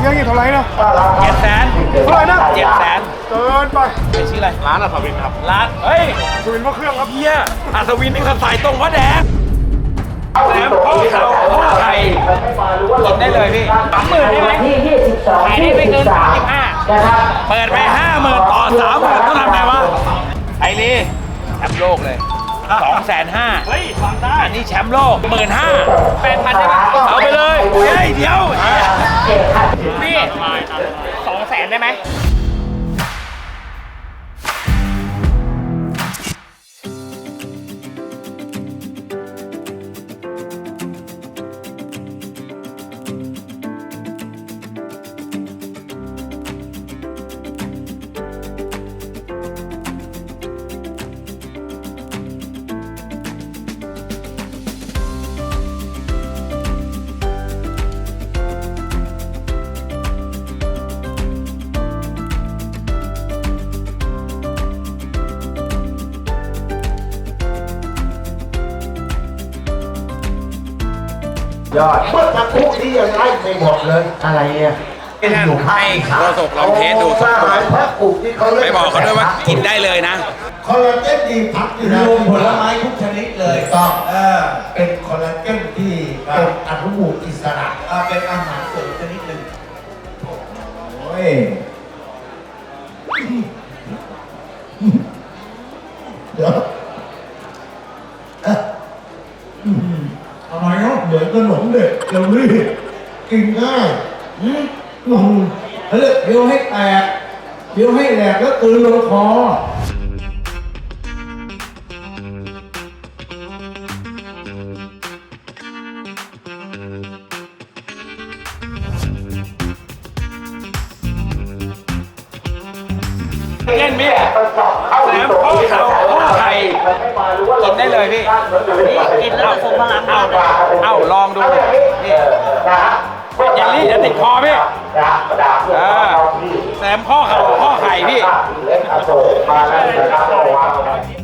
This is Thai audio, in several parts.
เงี้ยกี่เท่าไหร่นะเจ็ดแสนเท่าไหร่นะเจ็ดแสนเกินไปเป็นชื่ออะไรร้านอัศวินครับร้านเฮ้ยสุวินพระเครื่องครับเฮียอัศวินนี่เขาใส่ตรงพระแดงแหลมพ่อเขาพ่อไข่กินได้เลยพี่สามหมื่นได้ไหมที่22ขายได้ไม่เกิน23 35นะครับเปิดไปห้าหมื่นต่อสามหมื่นต้องทำไงวะไอ้นี่แชมป์โลกเลย สองแสนห้าเฮ้ยฟังได้ อันนี้แชมป์โลกหมื่นห้าแปดพันได้ปะเอาไปเลยเฮ้ยเดี๋ยวเจ็ดพันพี่สองแสนได้ไหม ยอดเมื่อสักครู่ที่ยังไล่ไม่หมดเลยอะไรเนี่ยให้ท่านให้โฆษกลองเทสดูสักอาตัวหารพระกลุ่มที่เขาเล่นไปบอกเขาด้วยว่ากินได้เลยนะคอลลาเจนดีพักอยู่นะรวมผลไม้ทุกชนิดเลยต้องเออเป็นคอลลาเจนที่เป็นอนุมูลอิสระอ่าเป็นอาหารเสริมชนิดหนึ่งโอ้ยเดี๋ยวเอ๊ะอืมอะไรเนาะเหมือนขนม เดี๋ยวนี้กินง่ายอืมอืมเฮ้ยเดี๋ยวให้แตกเดี๋ยวให้แหลกแล้วกลืนลงคอเล่นพี่แหลมพ่อเขาพ่อไข่ กินได้เลยพี่กินแล้วทรงพลังเอาเอ้าลองดูนี่เยลลี่จะติดคอพี่เออแหลมพ่อเขาพ่อไข่พี่โคตรเทร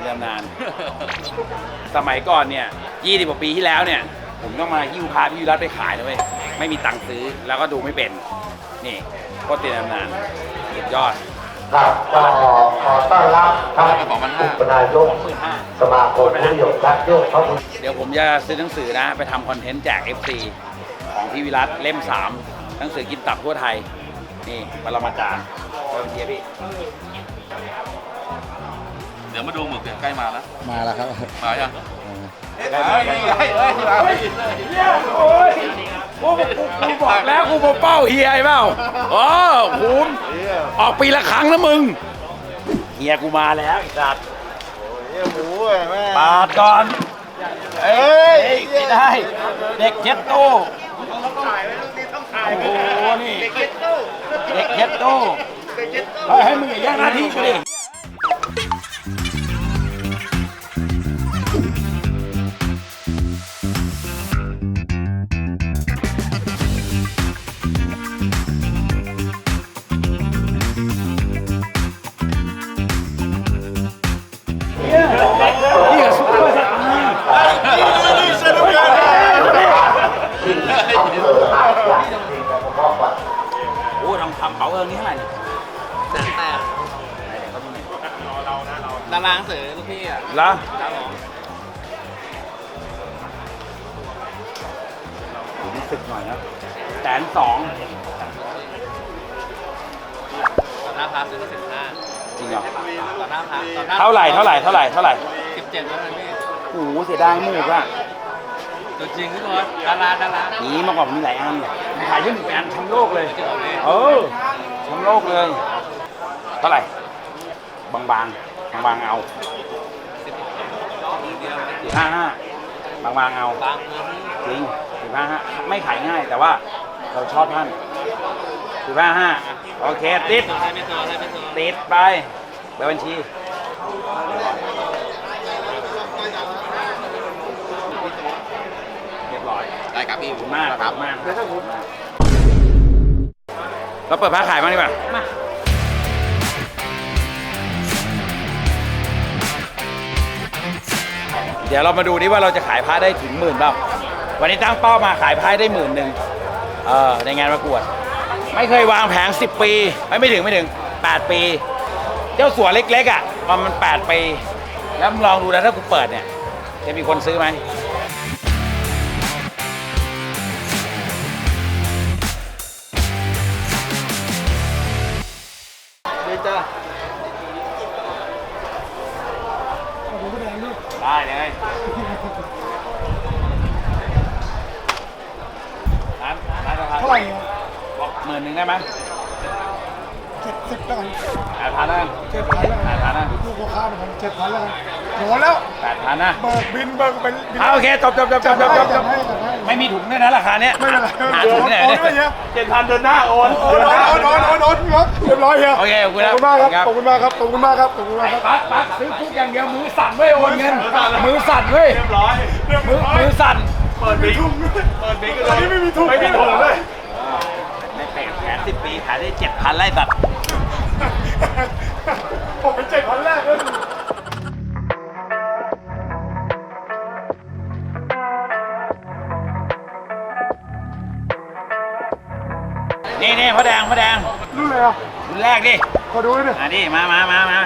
นตำนาน สมัยก่อนเนี่ย20กว่าปีที่แล้วเนี่ย ผมต้องมาหิ้วพาพี่วิรัตไปขายนะเว้ย ไม่มีตังค์ซื้อ แล้วก็ดูไม่เป็น นี่โคตรเทรนตำนานสุดยอด ครับก็ขอต้อนรับท่านอุปนายกสมาคมผู้นิยมการโยกพระพุทธเดี๋ยวผมจะซื้อหนังสือนะ ไปทำคอนเทนต์แจก FC ของพี่วิรัตเล่ม 3 หนังสือกินตับทั่วไทย นี่ปรมาจารย์เชิญเชียร์พี่เดี๋ยวมาดูหมึกเนี่ยใกล้มาแล้วมาแล้วครับมายังโอ้ยกูกูบอกแล้วกูมาเป้าเฮียไอ้เปล่าอ๋อคุณออกปีละครั้งนะมึงเฮียกูมาแล้วไอ้สัตว์ปาดก่อนเอ้ยไม่ได้ เด็กเช็ดตู้โอ้โหนี่เด็กเช็ดตู้เด็กเช็ดตู้เฮ้ยให้มึงอย่าแย่งหน้าที่กูดิ ลูกพี่อะเหรอครับผมผมสึกหน่อยนะแสนสองต่อหน้าพาซื้อมาสิบห้าจริงเหรอต่อหน้าพาต่อหน้าเท่าไหร่เท่าไหร่เท่าไหร่เท่าไหร่สิบเจ็ดแล้วนะพี่โอ้โหเสียดายหมูกอะตัวจริงทุกคนดาราดาราหนีมาก่อนมีหลายอันผมขายยื่นแฟนแชมป์โลกเลย เออแชมป์โลกเลย เท่าไหร่ บางๆ บางๆเอา เดียวเลยสี่ห้าห้าบางๆเอาบางเงินจริงสี่ห้าห้าไม่ขายง่ายแต่ว่าเราชอบท่านสิบห้าห้าโอเคติดให้เป็นตัวให้เป็นตัวติดไปไปบัญชีเรียบร้อยได้ครับพี่ขอบคุณมากครับมากเราเปิดผ้าขายบ้างดีกว่า มา เดี๋ยวเรามาดูดิว่าเราจะขายผ้าได้ถึงหมื่นเปล่า วันนี้ตั้งเป้ามาขายผ้าได้หมื่นหนึ่งเออในงานประกวด ไม่เคยวางแผง 10 ปี ไม่ไม่ถึงไม่ถึง 8 ปี เจ้าสัวเล็กๆอะมันมัน 8 ปี แล้วลองดูนะถ้ากูเปิดเนี่ย จะมีคนซื้อไหม ดพันนะลูกพ่อค้าเป็นเจ็ดพันแล้วกันโหแล้วแปดพันนะเบิกบินเบิกเป็นบินเอาโอเคจบจบจบจบจบจบจบให้จัดให้ ไม่มีถุงด้วยนะราคาเนี้ยไม่เป็นไรหาถุงที่ไหนโอนเนี่ยด้วยเนี่ยเจ็ดพันเดินหน้าโอนโอนโอนโอนโอนโอนครับเรียบร้อยเฮียโอเคขอบคุณขคอรับบคุณมากครับขอบคุณมากครับขอบคุณมากครับขอบคุณมากครับ ปั๊กปั๊กซื้อฟุกอย่างเดียวมือสั่นเว้ยโอนเงินมือสั่นเว้ยเรียบร้อยเรียบมือร้อยมือสั่นเปิดบิ๊กเปิดบิ๊กเลยอันนี้ไม่มีถุง ไม่มีถุงเลยในแปดแผนสิบปีขายได้เจ็ดพันไล่สัตว์ผมเป็นเจ็ดพันแรก นี่นี่พ่อแดงพ่อแดงรุ่นอะไรอะรุ่นแรกดิขอดูหน่อยมาดิมามามามา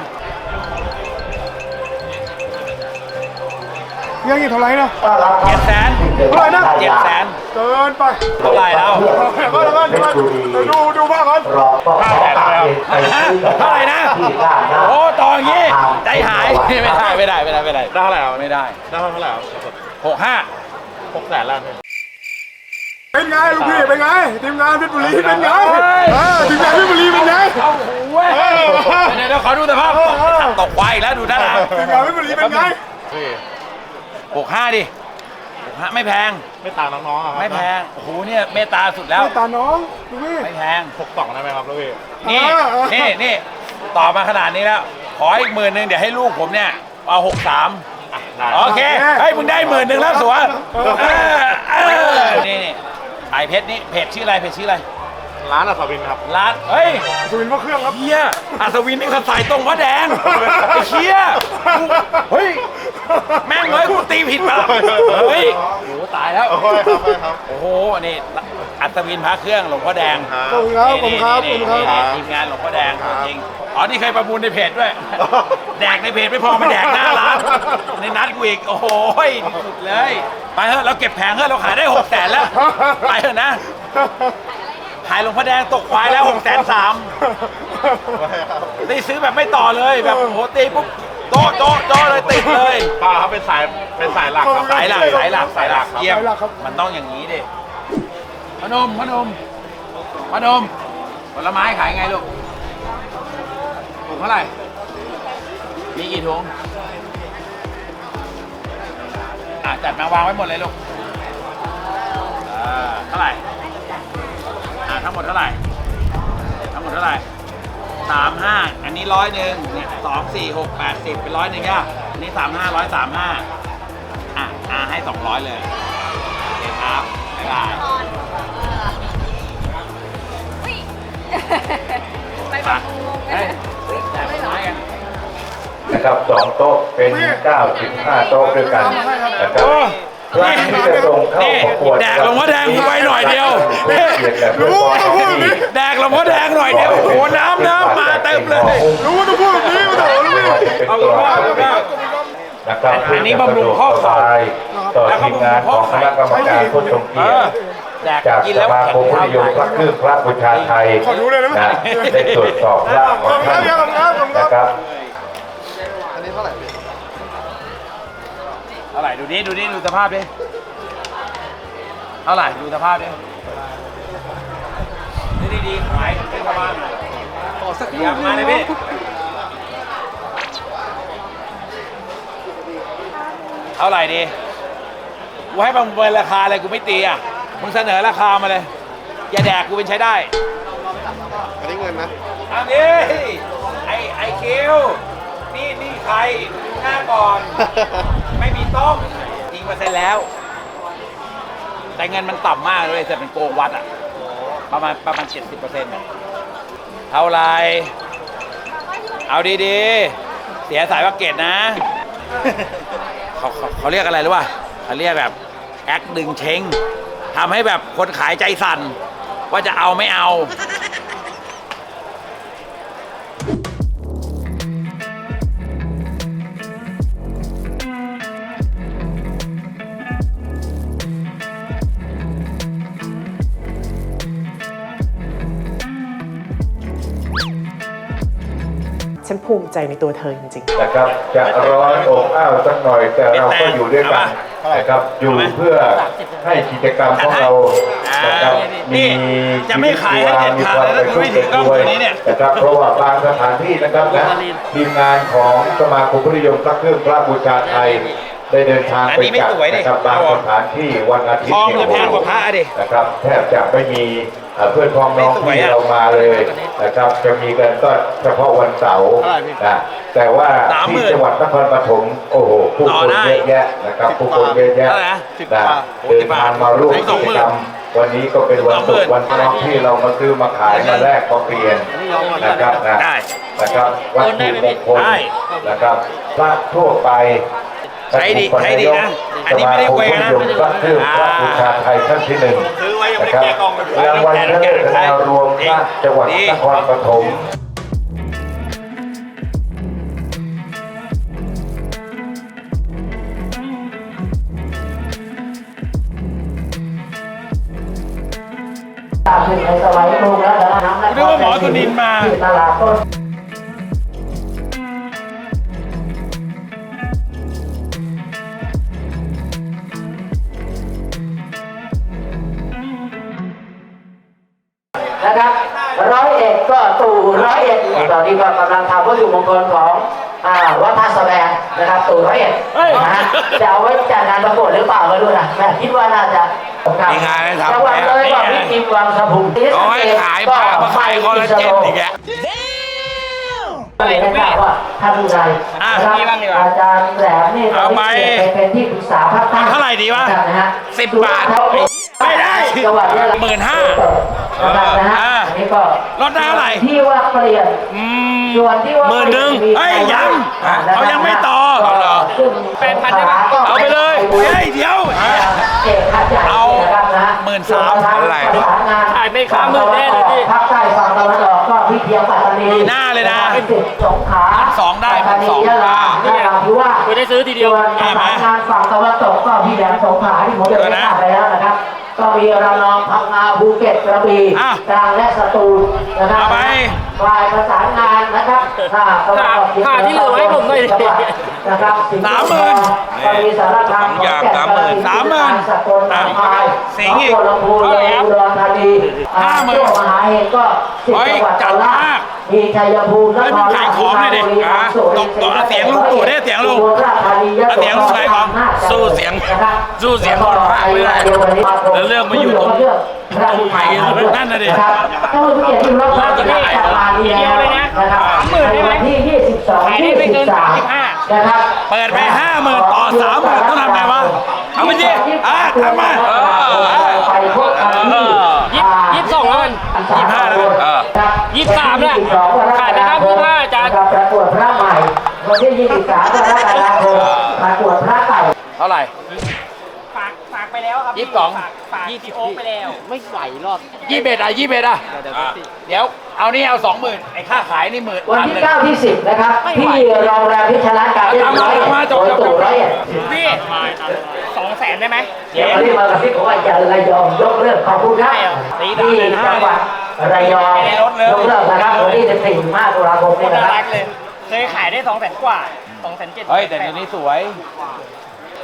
เงี้ยกี่เท่าไหร่นะเจ็ดแสนเท่าไหร่นะเจ็ดแสนเกินไปเท่าไหร่แล้วเดี๋ยวก่อนเดี๋ยวก่อนเดี๋ยวก่อนเดี๋ยวดูดูบ้างก่อนรอก็ขอฝากเองไปซื้อเท่าไหร่นะที่ด้านหน้าโอ้ต่ออย่างงี้ใจหายไม่ได้ไม่ได้ไม่ได้ไม่ได้ได้เท่าไหร่ไม่ได้ได้เท่าไหร่ครับหกห้าหกแสนแล้ว เป็นไงลูกพี่เป็นไงทีมงานเพชรบุรีเป็นไงเฮ้ยเออทีมงานเพชรบุรีเป็นไงเอาหูเว้ยเดี๋ยวเดี๋ยวขอดูสภาพตกตกควายอีกแล้วดูท่าทางทีมงานเพชรบุรีเป็นไงหกห้าดิหกห้าไม่แพงไม่ต่างน้องๆอะครับไม่แพงโอ้โหเนี่ยเมตตาสุดแล้วตาน้องลูกพี่ไม่แพงหกสองได้ไหมครับลูกพี่นี่เออนี่นี่ตอบมาขนาดนี้แล้ว ขออีกหมื่นหนึ่งเดี๋ยวให้ลูกผมเนี่ยเอาหกสามได้โอเคเฮ้ยมึงได้หมื่นหนึ่งแล้วสัวเออเออนี่ นี่ไอเพชรนี่เพจชื่ออะไรเพจชื่ออะไร ร้านอัศวินครับร้านเฮ้ยสุวินพระเครื่องครับ เฮียอัศวินนี่เขาใส่ตรงพระแดงไอ้เฮียกูเฮ้ยแม่งเลยกูตีผิดปะเฮ้ยโอ้โหตายแล้วโอ้ยครับไปครับโอ้โหนี่ อัศวินพระเครื่องหลวงพ่อแดงขอบคุณครับขอบคุณครับขอบนี่คุณนี่ครับนี่ทีมงานหลวงพ่อแดงตัวจริงอ๋อนี่เคยประมูลในเพจด้วย แดกในเพจไม่พอมาแดกหน้าร้านในนัดกูอีกโอ้โหสุดเลย ไปเถอะเราเก็บแผงเถอะเราขายได้หกแสนแล้ว ไปเถอะนะ ขายหลวงพ่อแดงตกควายแล้วหกแสนสาม ตีซื้อแบบไม่ต่อเลยแบบโอ้โหตีปุ๊บโต๊ะโต๊ะโต๊ะเลยติดเลย ป้าครับเป็นสายเป็นสายหลักครับ สายหลักสายหลักสายหลักเยี่ยมสายหลักครับ มันต้องอย่างนี้ดิ พนมพนมพนมผลไม้ขายไงลูกถุงเท่าไหร่ มีกี่ถุงอะจัดมาวางไว้หมดเลยลูกอ่าเท่าไหร่อ่าทั้งหมดเท่าไหร่ ทั้งหมดเท่าไหร่สามห้าอันนี้ร้อยหนึ่งเนี่ยสองสี่หกแปดสิบเป็นร้อยหนึ่งย่ะอันนี้สามห้าร้อยสามห้าอะอ่าให้สองร้อยเลยโอเคครับบ๊ายบาย นนะครับสองโต๊ะเป็น95โต๊ะด้วยกันนะครับโอ้ร้านที่จะส่งเข้านี่ประกวดแดกหลวงพ่อแดงกูไปหน่อยเดียวเป็นเกียรติและเพื่อความดีแดกหลวงพ่อแดงหน่อยเดียวโอ้โหน้ำน้ำมาเต็มเลยรู้ว่าต้องพูดแบบนี้มาโถลูกพี่เอาคุณพ่อคุณพ่อนะครับอันนี้บำรุงข้อเข่าต่อทีมงานของคณะกรรมการผู้ทรงเอเกียรอติ แดกจากกินสแล้วมาแข็คงมผู้เท้านิยมพระเครื่องพระบูชาไทยขอดูเลยได้ไหม นะได้ตรวจสอบร่างของท่านขอบคุณครับขอบคุณครับนะครับ เท่าไหร่ดูดิดูดิดูสภาพดิเท่าไหร่ดูสภาพดินี่ดีๆขายเป็นชาวบ้านหน่อยขอสักเดียวมาเลยพี่เท่าไหร่ดีกูให้ประเมินราคาอะไรกูไม่ตีอะ มึงเสนอราคามาเลย อย่าแดกกูเป็นใช้ได้อันนี้เงินนะทางนี้ไอไอคิวนี่นี่ใครดูหน้าก่อน ไม่มีต้มยิงเปอร์เซ็นต์แล้ว แต่เงินมันต่ำมากเลยแต่เป็นโกงวัดอะ ประมาณประมาณเจ็ดสิบเปอร์เซ็นต์เท่าไหรเอาดีๆ เสียสายวักเกตนะเขาเขาเขาเรียกอะไรรู้ป่ะเขาเรียกแบบ แอคดึงเชง ทำให้แบบคนขายใจสั่น ว่าจะเอาไม่เอา ฉันภูมิใจในตัวเธอจริงๆ นะครับจะร้อนอบอ้าวสักหน่อยแต่เราก็อยู่ด้วยกัน นะครับอยู่เพื่อให้กิจกรรมของเรานะครับนี่มีจะไม่ขายให้เด็ดขาดเลยนะคุณไม่ถึงกล้องตัวนี้เนี่ยนะครับเพราะว่าบางสถานที่นะครับนะทีมงานของสมาคมผู้นิยมพระเครื่องพระบูชาไทยได้เดินทางอันไปนี้ไม่จัดสวยดินะครับบางสถานที่วันอาทิตทย์องเนี่จะแพงกว่าพระอะดินะครับแทบจะไม่มีเอ่อเพื่อนพ้องน้องไม่สวยพี่อะเรามาเลยนะครับจะมีกันก็เฉพาะวันเสาร์เท่าไหร่พี่นะแต่ว่าสามหมื่ที่นจังหวัดนครปฐมโอ้โหผู้ต่อคนได้เยอะแยะนะครับผู้คนเยอะแยะเท่าไหร่นะสิบนะบาทเดินทางมาร่วมสองกิหมื่จนกรรมวันนี้ก็เป็นวันสองหศุมื่กนร์วันพระที่เรามาซื้อมาขายมาแลกมาเปลี่ยนนะครับนะได้นะครับวัตถุมงคลได้นะครับพระทั่วไป ใช้ดีใช้ดีนะ อันนี้ไม่ได้เวนะสมาคมผู้นิยมพระเครื่องพระบูชาไทยท่านที่หนึ่งซื้อไว้ยังไม่นะได้ครับแกะกล่องเลยรางวัลเลิศแนวรวมพระจังหวัดนครปฐมตามถึงในสมัยกรุงแล้วนะน้ำนึกว่าหมอสุนินทร์มา ร้อยเอ็ดตอนนี้ก็กำลังทำวัตถุมงคลของอ่าวัดท่าสแบงนะครับตู่ร้อยเอ็ดเฮ้ยนะฮะจะเอาไว้จัดงานประกวดหรือเปล่าไม่รู้นะแม่คิดว่าน่าจะครับมีงานให้ทำจังหวัดเลยก็พิจิตรวังสะพุงเอาให้ขายพระมาขายคอลลาเจนอีกแกไม่ได้ข่าวว่าท่านผู้ใดอะนะครับนี่บ้างดีกว่าอาจารย์แหลมนี่เอาไปเป็นที่ปรึกษาภาคใต้เท่าไหร่ดีวะนะฮะสิบบาทไม่ได้จังหวัดเนี่ยหมื่นห้า นะครับนะฮะอ่าอันนี้ก็ลดได้เท่าไหร่ ที่ว่าเปลี่ยนอืม ส่วนที่ว่าหมื่นหนึ่งเฮ้ยยังอ่เขายังไม่ต่อก็เอาเหรอซึ่งแปดพันได้ปะก็เอาไปเลยเฮ้ยเดี๋ยว เอกขัดใหญ่เอานะครับนะหมื่นสามอะไรประสานงานขายไม่ค้าหมื่นแน่เลยพี่ภาคใต้ฝั่งตะวันออกก็พี่เทียมปัตตานีมีหน้าเลยนะพิจิตรสงขลาสองได้ปัตตานีสองยะลานี่นราธิวาสคุณได้ซื้อทีเดียว ส่วนประสานงานฝั่งตะวันตกก็พี่แหลมสงขลาที่ผมเดินทางไปแล้วนะครับ ก็มีระนองพังงาภูเก็ตกระบี่อะตรังและสตูลนะครับเอาไปฝ่ายประสานงานนะครับถ้าตะวันออกเฉียงหาที่เหลือไว้ผมหน่อยดิจังหวัดนะครับสิงห์สามหมื่นก็มีสารคามสองอย่างขนแก่สามหมื่นกระสามหมื่นสกลนครสิงห์อีกหนองบัวลำพูเอาเลยแล้วอุดรธานีห้าหมื่น ช่วงมหาเฮงก็สิบเฮ้ยจังหวัดจัดต่อล่ามาก มีชัยภูมินเฮ้ยคมึงรขารายชของหน่อยดิบุรีอะสุรินทร์ตบตบเอาเสียงลุงตู่ดิเสียงลุงอุบลราชธานียะเอาเสียงลุงขายของอำนาจสู้เสียงนะครับสู้เสียงคนขายไม่ได้แล้วเรื่องมาอยู่ตรงใหม่นั่นน่ะดิครับถ้าคุณเกียรติที่รับพระจะได้จัดงานนี้แล้วนะครับในวันที่22 23นะครับเปิดไปห้าหมื่นต่อสามหมื่นต้องทำไงวะเอาไปดิอะทำมาเออไปพบกันที่ ยี่ยี่สิบสองแล้วกันยี่สิบห้าแล้วกันเออยี่สิบสามเนี่ยขายไปครับยี่สิบห้าอาจารย์ประกวดพระใหม่วันที่23กรกฎาคมประกวดพระเก่าเท่าไหร่ฝากฝากไปแล้วครับยี่สิบสองฝากฝากพี่โอ๊คไปแล้ว ไม่ไหวรอดยี่สิบเอ็ดอะยี่สิบเอ็ดอะอะเดี๋ยวเอานี่เอาสองหมื่นไอ้ค่าขายนี่หมื่นวันพันที่หนึ่ง9ที่10นะครับที่โรงแรมพิชรการเรียบร้อยเอามาจบโดยจบตู่ร้อยเอ็ดพี่สอง แสนได้ไหมเดี๋ยวรีบมากับพี่ผมว่าจะระยองยกเลิกขอบคุณครับตีด่าที่เลยนะจังหวัดระยองไม่ได้ลดเลยยกเลิกนะครับวันที่ 14มกราคมคนี้นนะน่าครัรับกเลยเคยขายได้สองแสนกว่าสองแสนเจ็ดเฮ้ยแต่เดี๋ยวนี้สวย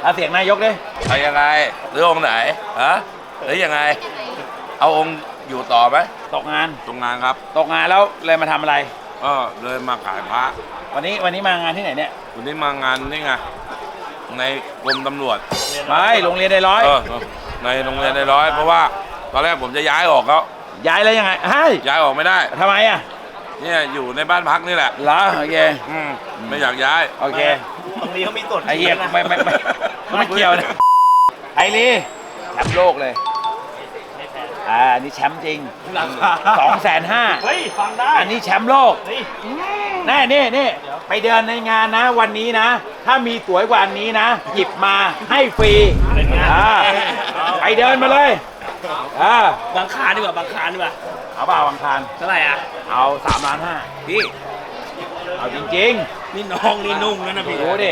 เอาเสียงนายกดิเอายังไงหรือองค์ไหนฮะหรือยังไง เอาองค์อยู่ต่อไหมตกงานตรงงานครับ ตกงานแล้วเลยมาทำอะไรก็เลยมาขายพระ วันนี้วันนี้มางานที่ไหนเนี่ยวันนี้มางานนี่ไง ในกรมตำรวจ ไม่โรงเรียนในร้อย เออในโรงเรียนในร้อย เพราะว่าตอนแรกผมจะย้ายออกแล้วย้ายแล้วยังไงเฮ้ยย้ายออกไม่ได้ทำไมอะเนี่ยอยู่ในบ้านพักนี่แหละเหรอโอเคอืมไม่อยากย้ายโอเคตรงนี้เขามีตรวจไอ้เหี้ยไม่ไม่ไม่ไม่เกี่ยวนะไอรีแชมป์โลกเลย อ่าอันนี้แชมป์จริงสองแสนห้าเฮ้ย ฟังได้อันนี้แชมป์โลกแน่นี่นี่ไปเดินในงานนะ วันนี้นะ ถ้ามีสวยกว่าอันนี้นะ หยิบมาให้ฟรีอ่าไปเดินมาเลยอ่าบางคานดีกว่าบางคานดีกว่าเอาเปล่าวังคารเท่าไหร่อะ เอาสามล้านห้าพี่ เอาจริงนี่น้องนี่นุ่งแล้วนะๆพี่ ดูดิ